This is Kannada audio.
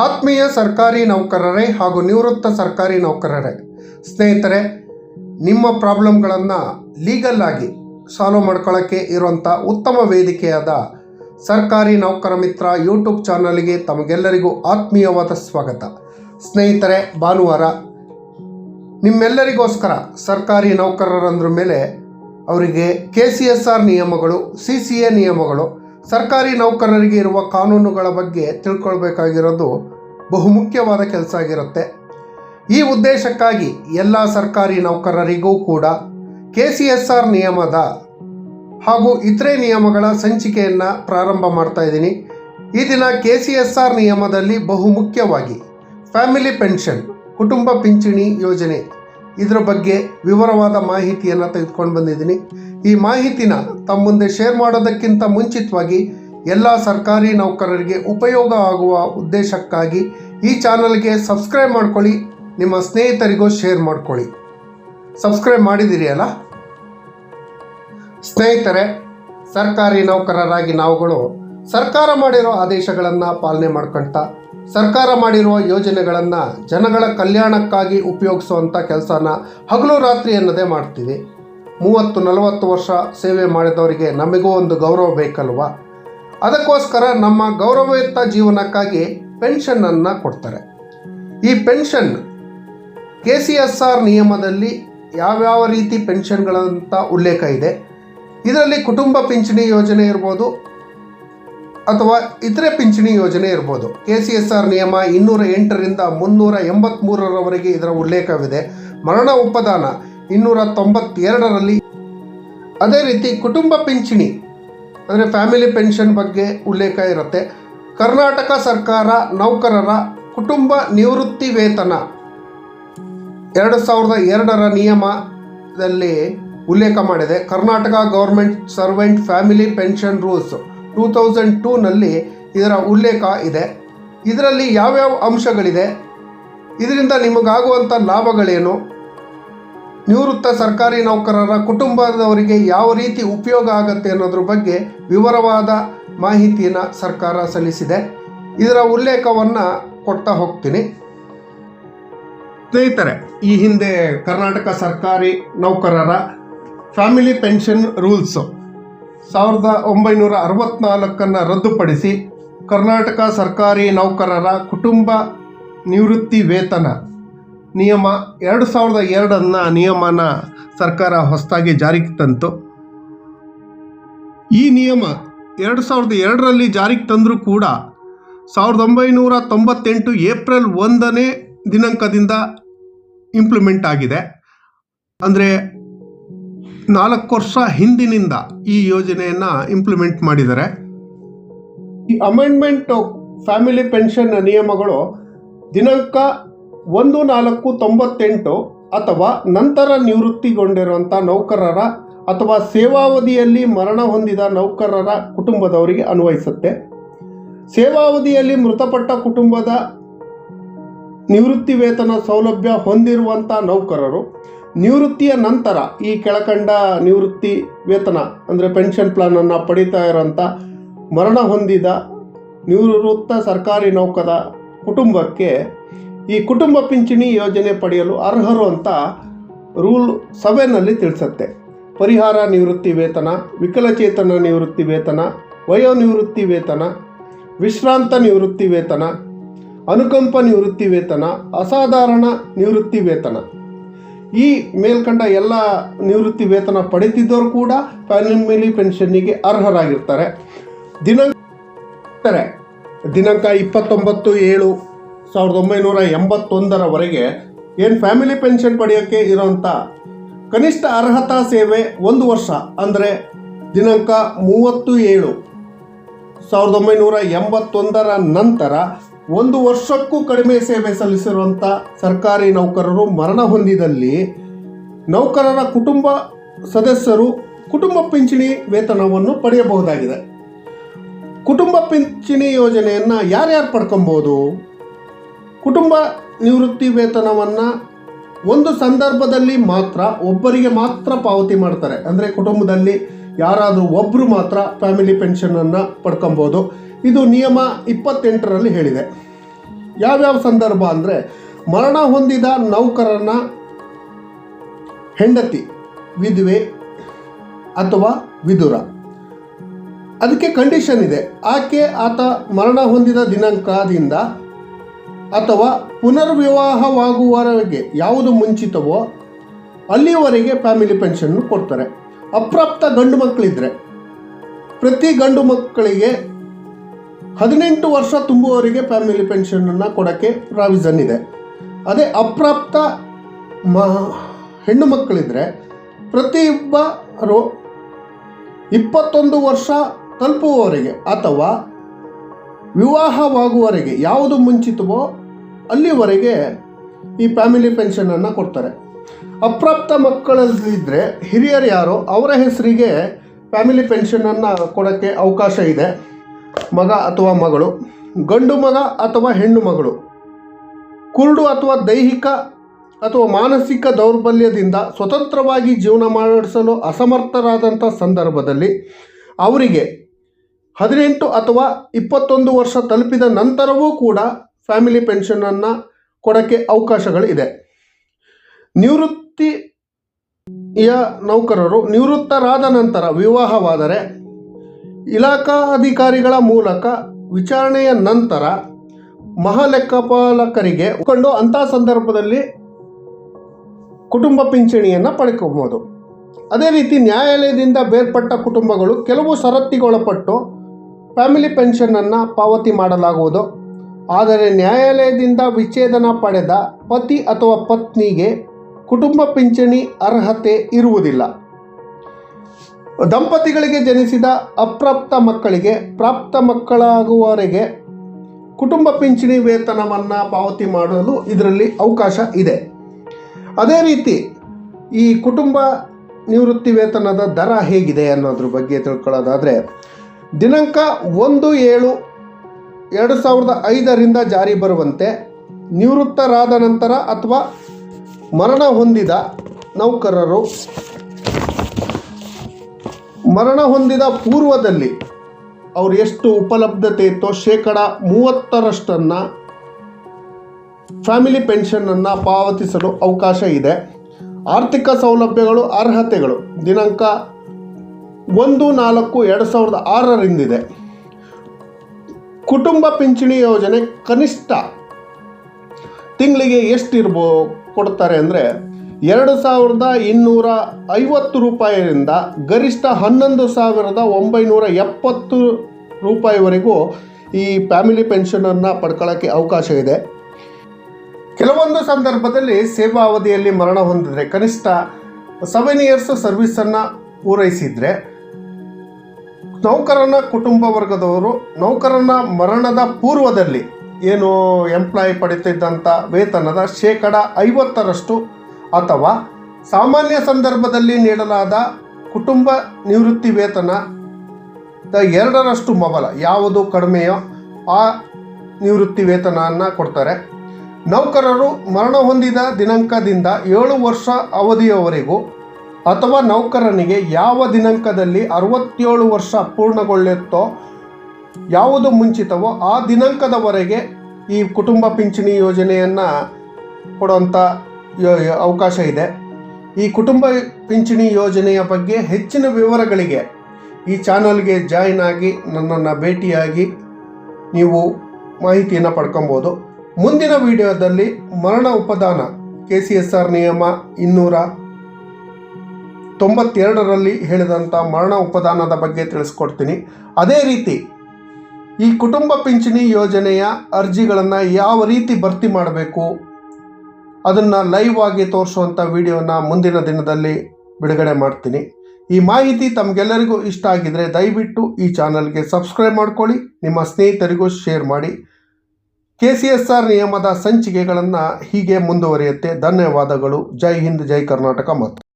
ಆತ್ಮೀಯ ಸರ್ಕಾರಿ ನೌಕರರೇ ಹಾಗೂ ನಿವೃತ್ತ ಸರ್ಕಾರಿ ನೌಕರರೇ, ಸ್ನೇಹಿತರೆ, ನಿಮ್ಮ ಪ್ರಾಬ್ಲಮ್ಗಳನ್ನು ಲೀಗಲ್ ಆಗಿ ಸಾಲ್ವ್ ಮಾಡ್ಕೊಳ್ಳೋಕ್ಕೆ ಇರುವಂಥ ಉತ್ತಮ ವೇದಿಕೆಯಾದ ಸರ್ಕಾರಿ ನೌಕರ ಮಿತ್ರ ಯೂಟ್ಯೂಬ್ ಚಾನಲ್ಗೆ ತಮಗೆಲ್ಲರಿಗೂ ಆತ್ಮೀಯವಾದ ಸ್ವಾಗತ. ಸ್ನೇಹಿತರೆ, ಭಾನುವಾರ ನಿಮ್ಮೆಲ್ಲರಿಗೋಸ್ಕರ ಸರ್ಕಾರಿ ನೌಕರರಂದ್ರ ಮೇಲೆ ಅವರಿಗೆ ಕೆ ಸಿ ಎಸ್ ಆರ್ ನಿಯಮಗಳು ಸಿ ಸಿ ಎ ನಿಯಮಗಳು ಸರ್ಕಾರಿ ನೌಕರರಿಗೆ ಇರುವ ಕಾನೂನುಗಳ ಬಗ್ಗೆ ತಿಳ್ಕೊಳ್ಬೇಕಾಗಿರೋದು ಬಹುಮುಖ್ಯವಾದ ಕೆಲಸ ಆಗಿರುತ್ತೆ. ಈ ಉದ್ದೇಶಕ್ಕಾಗಿ ಎಲ್ಲ ಸರ್ಕಾರಿ ನೌಕರರಿಗೂ ಕೂಡ ಕೆ ಸಿ ಎಸ್ ಆರ್ ನಿಯಮದ ಹಾಗೂ ಇತರೆ ನಿಯಮಗಳ ಸಂಚಿಕೆಯನ್ನು ಪ್ರಾರಂಭ ಮಾಡ್ತಾ ಇದ್ದೀನಿ. ಈ ದಿನ ಕೆ ಸಿ ಎಸ್ ಆರ್ ನಿಯಮದಲ್ಲಿ ಬಹುಮುಖ್ಯವಾಗಿ ಫ್ಯಾಮಿಲಿ ಪೆನ್ಷನ್, ಕುಟುಂಬ ಪಿಂಚಣಿ ಯೋಜನೆ ಇದರ ಬಗ್ಗೆ ವಿವರವಾದ ಮಾಹಿತಿಯನ್ನು ತೆಗೆದುಕೊಂಡು ಬಂದಿದ್ದೀನಿ. ಈ ಮಾಹಿತಿನ ತಮ್ಮ ಮುಂದೆ ಶೇರ್ ಮಾಡೋದಕ್ಕಿಂತ ಮುಂಚಿತವಾಗಿ ಎಲ್ಲ ಸರ್ಕಾರಿ ನೌಕರರಿಗೆ ಉಪಯೋಗ ಆಗುವ ಉದ್ದೇಶಕ್ಕಾಗಿ ಈ ಚಾನಲ್ಗೆ ಸಬ್ಸ್ಕ್ರೈಬ್ ಮಾಡ್ಕೊಳ್ಳಿ, ನಿಮ್ಮ ಸ್ನೇಹಿತರಿಗೂ ಶೇರ್ ಮಾಡ್ಕೊಳ್ಳಿ. ಸಬ್ಸ್ಕ್ರೈಬ್ ಮಾಡಿದ್ದೀರಿ ಅಲ್ಲ? ಸ್ನೇಹಿತರೆ, ಸರ್ಕಾರಿ ನೌಕರರಾಗಿ ನಾವುಗಳು ಸರ್ಕಾರ ಮಾಡಿರೋ ಆದೇಶಗಳನ್ನು ಪಾಲನೆ ಮಾಡ್ಕೊಳ್ತಾ ಸರ್ಕಾರ ಮಾಡಿರುವ ಯೋಜನೆಗಳನ್ನು ಜನಗಳ ಕಲ್ಯಾಣಕ್ಕಾಗಿ ಉಪಯೋಗಿಸುವಂಥ ಕೆಲಸನ ಹಗಲು ರಾತ್ರಿ ಎನ್ನದೇ ಮಾಡ್ತೀವಿ. ಮೂವತ್ತು, ನಲವತ್ತು ವರ್ಷ ಸೇವೆ ಮಾಡಿದವರಿಗೆ ನಮಗೂ ಒಂದು ಗೌರವ ಬೇಕಲ್ವಾ? ಅದಕ್ಕೋಸ್ಕರ ನಮ್ಮ ಗೌರವಯುತ ಜೀವನಕ್ಕಾಗಿ ಪೆನ್ಷನ್ನನ್ನು ಕೊಡ್ತಾರೆ. ಈ pension K C S R ನಿಯಮದಲ್ಲಿ ಯಾವ್ಯಾವ ರೀತಿ ಪೆನ್ಷನ್ಗಳಂತ ಉಲ್ಲೇಖ ಇದೆ? ಇದರಲ್ಲಿ ಕುಟುಂಬ ಪಿಂಚಣಿ ಯೋಜನೆ ಇರ್ಬೋದು ಅಥವಾ ಇತರೆ ಪಿಂಚಣಿ ಯೋಜನೆ ಇರ್ಬೋದು. ಕೆ ಸಿ ಎಸ್ ಆರ್ ನಿಯಮ ಇನ್ನೂರ ಎಂಟರಿಂದ ಮುನ್ನೂರ ಎಂಬತ್ತ್ಮೂರರವರೆಗೆ ಇದರ ಉಲ್ಲೇಖವಿದೆ. ಮರಣ ಉಪದಾನ ಇನ್ನೂರ ತೊಂಬತ್ತೆರಡರಲ್ಲಿ. ಅದೇ ರೀತಿ ಕುಟುಂಬ ಪಿಂಚಣಿ, ಅಂದರೆ ಫ್ಯಾಮಿಲಿ ಪೆನ್ಷನ್ ಬಗ್ಗೆ ಉಲ್ಲೇಖ ಇರುತ್ತೆ. ಕರ್ನಾಟಕ ಸರ್ಕಾರ ನೌಕರರ ಕುಟುಂಬ ನಿವೃತ್ತಿ ವೇತನ ಎರಡು ಸಾವಿರದ ಎರಡರ ನಿಯಮದಲ್ಲಿ ಉಲ್ಲೇಖ ಮಾಡಿದೆ. Karnataka government servant family pension rules two thousand ಟೂನಲ್ಲಿ ಇದರ ಉಲ್ಲೇಖ ಇದೆ. ಇದರಲ್ಲಿ ಯಾವ್ಯಾವ ಅಂಶಗಳಿದೆ? ಇದರಿಂದ ನಿಮಗಾಗುವಂಥ ಲಾಭಗಳೇನು? ನಿವೃತ್ತ ಸರ್ಕಾರಿ ನೌಕರರ ಕುಟುಂಬದವರಿಗೆ ಯಾವ ರೀತಿ ಉಪಯೋಗ ಆಗುತ್ತೆ ಅನ್ನೋದ್ರ ಬಗ್ಗೆ ವಿವರವಾದ ಮಾಹಿತಿನ ಸರ್ಕಾರ ಸಲ್ಲಿಸಿದೆ. ಇದರ ಉಲ್ಲೇಖವನ್ನು ಕೊಡ್ತಾ ಹೋಗ್ತೀನಿ. ಸ್ನೇಹಿತರೆ, ಈ ಹಿಂದೆ ಕರ್ನಾಟಕ ಸರ್ಕಾರಿ ನೌಕರರ ಫ್ಯಾಮಿಲಿ ಪೆನ್ಷನ್ ರೂಲ್ಸು ಸಾವಿರದ ಒಂಬೈನೂರ ಅರವತ್ತ್ನಾಲ್ಕನ್ನು ರದ್ದುಪಡಿಸಿ ಕರ್ನಾಟಕ ಸರ್ಕಾರಿ ನೌಕರರ ಕುಟುಂಬ ನಿವೃತ್ತಿ ವೇತನ ನಿಯಮ ಎರಡು ಸಾವಿರದ ಎರಡನ್ನ ನಿಯಮನ ಸರ್ಕಾರ ಹೊಸದಾಗಿ ಜಾರಿಗೆ ತಂತು. ಈ ನಿಯಮ ಎರಡು ಸಾವಿರದ ಎರಡರಲ್ಲಿ ಜಾರಿಗೆ ತಂದರೂ ಕೂಡ ಸಾವಿರದ ಒಂಬೈನೂರ ತೊಂಬತ್ತೆಂಟು ಏಪ್ರಿಲ್ ಒಂದನೇ ದಿನಾಂಕದಿಂದ ಇಂಪ್ಲಿಮೆಂಟ್ ಆಗಿದೆ. ಅಂದರೆ ನಾಲ್ಕು ವರ್ಷ ಹಿಂದಿನಿಂದ ಈ ಯೋಜನೆಯನ್ನು ಇಂಪ್ಲಿಮೆಂಟ್ ಮಾಡಿದ್ದಾರೆ. ಈ ಅಮೆಂಡ್ಮೆಂಟ್ ಫ್ಯಾಮಿಲಿ ಪೆನ್ಷನ್ ನಿಯಮಗಳು ದಿನಾಂಕ ಒಂದು ನಾಲ್ಕು ತೊಂಬತ್ತೆಂಟು ಅಥವಾ ನಂತರ ನಿವೃತ್ತಿಗೊಂಡಿರುವಂಥ ನೌಕರರ ಅಥವಾ ಸೇವಾವಧಿಯಲ್ಲಿ ಮರಣ ಹೊಂದಿದ ನೌಕರರ ಕುಟುಂಬದವರಿಗೆ ಅನ್ವಯಿಸುತ್ತೆ. ಸೇವಾವಧಿಯಲ್ಲಿ ಮೃತಪಟ್ಟ ಕುಟುಂಬದ ನಿವೃತ್ತಿ ವೇತನ ಸೌಲಭ್ಯ ಹೊಂದಿರುವಂಥ ನೌಕರರು ನಿವೃತ್ತಿಯ ನಂತರ ಈ ಕೆಳಕಂಡ ನಿವೃತ್ತಿ ವೇತನ, ಅಂದರೆ ಪೆನ್ಷನ್ ಪ್ಲಾನನ್ನು ಪಡಿತಾ ಇರೋಂಥ ಮರಣ ಹೊಂದಿದ ನಿವೃತ್ತ ಸರ್ಕಾರಿ ನೌಕರ ಕುಟುಂಬಕ್ಕೆ ಈ ಕುಟುಂಬ ಪಿಂಚಣಿ ಯೋಜನೆ ಪಡೆಯಲು ಅರ್ಹರು ಅಂತ ರೂಲ್ ಸಭೆನಲ್ಲಿ ತಿಳಿಸುತ್ತೆ. ಪರಿಹಾರ ನಿವೃತ್ತಿ ವೇತನ, ವಿಕಲಚೇತನ ನಿವೃತ್ತಿ ವೇತನ ವಯೋನಿವೃತ್ತಿ ವೇತನ, ವಿಶ್ರಾಂತ ನಿವೃತ್ತಿ ವೇತನ, ಅನುಕಂಪ ನಿವೃತ್ತಿ ವೇತನ, ಅಸಾಧಾರಣ ನಿವೃತ್ತಿ ವೇತನ. ಈ ಮೇಲ್ಕಂಡ ಎಲ್ಲ ನಿವೃತ್ತಿ ವೇತನ ಪಡೆದಿದ್ದವರು ಕೂಡ ಫ್ಯಾಮಿಲಿ ಪೆನ್ಷನ್ನಿಗೆ ಅರ್ಹರಾಗಿರ್ತಾರೆ. ದಿನಾಂಕ ದಿನಾಂಕ ಇಪ್ಪತ್ತೊಂಬತ್ತು ಏಳು ಸಾವಿರದ ಒಂಬೈನೂರ ಎಂಬತ್ತೊಂದರವರೆಗೆ ಏನು ಫ್ಯಾಮಿಲಿ ಪೆನ್ಷನ್ ಪಡೆಯೋಕ್ಕೆ ಇರೋಂಥ ಕನಿಷ್ಠ ಅರ್ಹತಾ ಸೇವೆ ಒಂದು ವರ್ಷ, ಅಂದರೆ ದಿನಾಂಕ ಮೂವತ್ತು ಏಳು ಸಾವಿರದ ಒಂಬೈನೂರ ಎಂಬತ್ತೊಂದರ ನಂತರ ಒಂದು ವರ್ಷಕ್ಕೂ ಕಡಿಮೆ ಸೇವೆ ಸಲ್ಲಿಸಿರುವಂಥ ಸರ್ಕಾರಿ ನೌಕರರು ಮರಣ ಹೊಂದಿದಲ್ಲಿ ನೌಕರರ ಕುಟುಂಬ ಸದಸ್ಯರು ಕುಟುಂಬ ಪಿಂಚಣಿ ವೇತನವನ್ನು ಪಡೆಯಬಹುದಾಗಿದೆ. ಕುಟುಂಬ ಪಿಂಚಣಿ ಯೋಜನೆಯನ್ನು ಯಾರ್ಯಾರು ಪಡ್ಕೊಬೋದು? ಕುಟುಂಬ ನಿವೃತ್ತಿ ವೇತನವನ್ನು ಒಂದು ಸಂದರ್ಭದಲ್ಲಿ ಮಾತ್ರ ಒಬ್ಬರಿಗೆ ಮಾತ್ರ ಪಾವತಿ ಮಾಡ್ತಾರೆ. ಅಂದರೆ ಕುಟುಂಬದಲ್ಲಿ ಯಾರಾದರೂ ಒಬ್ಬರು ಮಾತ್ರ ಫ್ಯಾಮಿಲಿ ಪೆನ್ಷನನ್ನು ಪಡ್ಕೊಬೋದು. ಇದು ನಿಯಮ ಇಪ್ಪತ್ತೆಂಟರಲ್ಲಿ ಹೇಳಿದೆ. ಯಾವ್ಯಾವ ಸಂದರ್ಭ ಅಂದರೆ ಮರಣ ಹೊಂದಿದ ನೌಕರನ ಹೆಂಡತಿ, ವಿಧವೆ ಅಥವಾ ವಿದುರ ಅದಕ್ಕೆ ಕಂಡೀಷನ್ ಇದೆ. ಆಕೆ ಆತ ಮರಣ ಹೊಂದಿದ ದಿನಾಂಕದಿಂದ ಅಥವಾ ಪುನರ್ವಿವಾಹವಾಗುವವರೆಗೆ ಯಾವುದು ಮುಂಚಿತವೋ ಅಲ್ಲಿಯವರೆಗೆ ಫ್ಯಾಮಿಲಿ ಪೆನ್ಷನ್ ಕೊಡ್ತಾರೆ. ಅಪ್ರಾಪ್ತ ಗಂಡು ಮಕ್ಕಳಿದ್ರೆ ಪ್ರತಿ ಗಂಡು ಮಕ್ಕಳಿಗೆ ಹದಿನೆಂಟು ವರ್ಷ ತುಂಬುವವರಿಗೆ ಫ್ಯಾಮಿಲಿ ಪೆನ್ಷನನ್ನು ಕೊಡೋಕ್ಕೆ ಪ್ರಾವಿಸನ್ ಇದೆ. ಅದೇ ಅಪ್ರಾಪ್ತ ಮ, ಹೆಣ್ಣು ಮಕ್ಕಳಿದ್ರೆ ಪ್ರತಿಯೊಬ್ಬರು ಇಪ್ಪತ್ತೊಂದು ವರ್ಷ ತಲುಪುವವರೆಗೆ ಅಥವಾ ವಿವಾಹವಾಗುವವರೆಗೆ ಯಾವುದು ಮುಂಚಿತವೋ ಅಲ್ಲಿವರೆಗೆ ಈ ಫ್ಯಾಮಿಲಿ ಪೆನ್ಷನನ್ನು ಕೊಡ್ತಾರೆ. ಅಪ್ರಾಪ್ತ ಮಕ್ಕಳಲ್ಲಿದ್ದರೆ ಹಿರಿಯರು ಯಾರೋ ಅವರ ಹೆಸರಿಗೆ ಫ್ಯಾಮಿಲಿ ಪೆನ್ಷನನ್ನು ಕೊಡೋಕ್ಕೆ ಅವಕಾಶ ಇದೆ. ಮಗ ಅಥವಾ ಮಗಳು, ಗಂಡು ಮಗ ಅಥವಾ ಹೆಣ್ಣು ಮಗಳು, ಕುರುಡು ಅಥವಾ ದೈಹಿಕ ಅಥವಾ ಮಾನಸಿಕ ದೌರ್ಬಲ್ಯದಿಂದ ಸ್ವತಂತ್ರವಾಗಿ ಜೀವನ ಮಾಡಿಸಲು ಅಸಮರ್ಥರಾದಂಥ ಸಂದರ್ಭದಲ್ಲಿ ಅವರಿಗೆ ಹದಿನೆಂಟು ಅಥವಾ ಇಪ್ಪತ್ತೊಂದು ವರ್ಷ ತಲುಪಿದ ನಂತರವೂ ಕೂಡ ಫ್ಯಾಮಿಲಿ ಪೆನ್ಷನನ್ನು ಕೊಡೋಕ್ಕೆ ಅವಕಾಶಗಳಿದೆ. ನಿವೃತ್ತಿಯ ನೌಕರರು ನಿವೃತ್ತರಾದ ನಂತರ ವಿವಾಹವಾದರೆ ಇಲಾಖಾ ಅಧಿಕಾರಿಗಳ ಮೂಲಕ ವಿಚಾರಣೆಯ ನಂತರ ಮಹಾಲೆಕ್ಕಪಾಲಕರಿಗೆ ಕೊಂಡು ಅಂತಹ ಸಂದರ್ಭದಲ್ಲಿ ಕುಟುಂಬ ಪಿಂಚಣಿಯನ್ನು ಪಡ್ಕೋಬೋದು. ಅದೇ ರೀತಿ ನ್ಯಾಯಾಲಯದಿಂದ ಬೇರ್ಪಟ್ಟ ಕುಟುಂಬಗಳು ಕೆಲವು ಷರತ್ತಿಗೊಳಪಟ್ಟು ಫ್ಯಾಮಿಲಿ ಪೆನ್ಷನನ್ನು ಪಾವತಿ ಮಾಡಲಾಗುವುದು. ಆದರೆ ನ್ಯಾಯಾಲಯದಿಂದ ವಿಚ್ಛೇದನ ಪಡೆದ ಪತಿ ಅಥವಾ ಪತ್ನಿಗೆ ಕುಟುಂಬ ಪಿಂಚಣಿ ಅರ್ಹತೆ ಇರುವುದಿಲ್ಲ. ದಂಪತಿಗಳಿಗೆ ಜನಿಸಿದ ಅಪ್ರಾಪ್ತ ಮಕ್ಕಳಿಗೆ, ಪ್ರಾಪ್ತ ಮಕ್ಕಳಾಗುವವರೆಗೆ ಕುಟುಂಬ ಪಿಂಚಣಿ ವೇತನವನ್ನು ಪಾವತಿ ಮಾಡಲು ಇದರಲ್ಲಿ ಅವಕಾಶ ಇದೆ. ಅದೇ ರೀತಿ ಈ ಕುಟುಂಬ ನಿವೃತ್ತಿ ವೇತನದ ದರ ಹೇಗಿದೆ ಅನ್ನೋದ್ರ ಬಗ್ಗೆ ತಿಳ್ಕೊಳ್ಳೋದಾದರೆ, ದಿನಾಂಕ ಒಂದು ಏಳು ಎರಡು ಸಾವಿರದ ಐದರಿಂದ ಜಾರಿ ಬರುವಂತೆ ನಿವೃತ್ತರಾದ ನಂತರ ಅಥವಾ ಮರಣ ಹೊಂದಿದ ನೌಕರರು ಮರಣ ಹೊಂದಿದ ಪೂರ್ವದಲ್ಲಿ ಅವ್ರು ಎಷ್ಟು ಉಪಲಬ್ಧತೆ ಇತ್ತೋ ಶೇಕಡ ಮೂವತ್ತರಷ್ಟನ್ನು ಫ್ಯಾಮಿಲಿ ಪೆನ್ಷನನ್ನು ಪಾವತಿಸಲು ಅವಕಾಶ ಇದೆ. ಆರ್ಥಿಕ ಸೌಲಭ್ಯಗಳು, ಅರ್ಹತೆಗಳು, ದಿನಾಂಕ ಒಂದು, ನಾಲ್ಕು, ಎರಡು ಸಾವಿರದ ಆರರಿಂದಿದೆ. ಕುಟುಂಬ ಪಿಂಚಣಿ ಯೋಜನೆ ಕನಿಷ್ಠ ತಿಂಗಳಿಗೆ ಎಷ್ಟಿರ್ಬೋ, ಕೊಡ್ತಾರೆ ಅಂದರೆ ಎರಡು ಸಾವಿರದ ಇನ್ನೂರ ಐವತ್ತು ರೂಪಾಯಿಯಿಂದ ಗರಿಷ್ಠ ಹನ್ನೊಂದು ಸಾವಿರದ ಒಂಬೈನೂರ ಎಪ್ಪತ್ತು ರೂಪಾಯಿವರೆಗೂ ಈ ಫ್ಯಾಮಿಲಿ ಪೆನ್ಷನನ್ನು ಪಡ್ಕೊಳ್ಳೋಕ್ಕೆ ಅವಕಾಶ ಇದೆ. ಕೆಲವೊಂದು ಸಂದರ್ಭದಲ್ಲಿ ಸೇವಾ ಅವಧಿಯಲ್ಲಿ ಮರಣ ಹೊಂದಿದರೆ ಕನಿಷ್ಠ ಸೆವೆನ್ ಇಯರ್ಸ್ ಸರ್ವಿಸನ್ನು ಪೂರೈಸಿದರೆ ನೌಕರನ ಕುಟುಂಬ ವರ್ಗದವರು ನೌಕರನ ಮರಣದ ಪೂರ್ವದಲ್ಲಿ ಏನು ಎಂಪ್ಲಾಯ್ ಪಡೀತಿದ್ದಂಥ ವೇತನದ ಶೇಕಡ ಐವತ್ತರಷ್ಟು ಅಥವಾ ಸಾಮಾನ್ಯ ಸಂದರ್ಭದಲ್ಲಿ ನೀಡಲಾದ ಕುಟುಂಬ ನಿವೃತ್ತಿ ವೇತನ ಎರಡರಷ್ಟು ಮೊಬಲ, ಯಾವುದು ಕಡಿಮೆಯೋ ಆ ನಿವೃತ್ತಿ ವೇತನವನ್ನು ಕೊಡ್ತಾರೆ. ನೌಕರರು ಮರಣ ಹೊಂದಿದ ದಿನಾಂಕದಿಂದ ಏಳು ವರ್ಷ ಅವಧಿಯವರೆಗೂ ಅಥವಾ ನೌಕರನಿಗೆ ಯಾವ ದಿನಾಂಕದಲ್ಲಿ ಅರವತ್ತೇಳು ವರ್ಷ ಪೂರ್ಣಗೊಳ್ಳುತ್ತೋ, ಯಾವುದು ಮುಂಚಿತವೋ ಆ ದಿನಾಂಕದವರೆಗೆ ಈ ಕುಟುಂಬ ಪಿಂಚಣಿ ಯೋಜನೆಯನ್ನು ಕೊಡುವಂಥ ಅವಕಾಶ ಇದೆ. ಈ ಕುಟುಂಬ ಪಿಂಚಣಿ ಯೋಜನೆಯ ಬಗ್ಗೆ ಹೆಚ್ಚಿನ ವಿವರಗಳಿಗೆ ಈ ಚಾನಲ್ಗೆ ಜಾಯಿನ್ ಆಗಿ ನನ್ನನ್ನು ಭೇಟಿಯಾಗಿ ನೀವು ಮಾಹಿತಿಯನ್ನು ಪಡ್ಕೊಬೋದು. ಮುಂದಿನ ವಿಡಿಯೋದಲ್ಲಿ ಮರಣ ಉಪದಾನ ಕೆ ಸಿ ಎಸ್ ಆರ್ ನಿಯಮ ಇನ್ನೂರ ತೊಂಬತ್ತೆರಡರಲ್ಲಿ ಹೇಳಿದಂಥ ಮರಣ ಉಪದಾನದ ಬಗ್ಗೆ ತಿಳಿಸ್ಕೊಡ್ತೀನಿ. ಅದೇ ರೀತಿ ಈ ಕುಟುಂಬ ಪಿಂಚಣಿ ಯೋಜನೆಯ ಅರ್ಜಿಗಳನ್ನು ಯಾವ ರೀತಿ ಭರ್ತಿ ಮಾಡಬೇಕು ಅದನ್ನು ಲೈವ್ ಆಗಿ ತೋರಿಸುವಂಥ ವಿಡಿಯೋನ ಮುಂದಿನ ದಿನದಲ್ಲಿ ಬಿಡುಗಡೆ ಮಾಡ್ತೀನಿ. ಈ ಮಾಹಿತಿ ತಮಗೆಲ್ಲರಿಗೂ ಇಷ್ಟ ಆಗಿದರೆ ದಯವಿಟ್ಟು ಈ ಚಾನಲ್ಗೆ ಸಬ್ಸ್ಕ್ರೈಬ್ ಮಾಡ್ಕೊಳ್ಳಿ, ನಿಮ್ಮ ಸ್ನೇಹಿತರಿಗೂ ಶೇರ್ ಮಾಡಿ. ಕೆ ಸಿ ಎಸ್ ಆರ್ ನಿಯಮದ ಸಂಚಿಕೆಗಳನ್ನು ಹೀಗೆ ಮುಂದುವರಿಯುತ್ತೆ. ಧನ್ಯವಾದಗಳು. ಜೈ ಹಿಂದ್, ಜೈ ಕರ್ನಾಟಕ ಮತ್ತು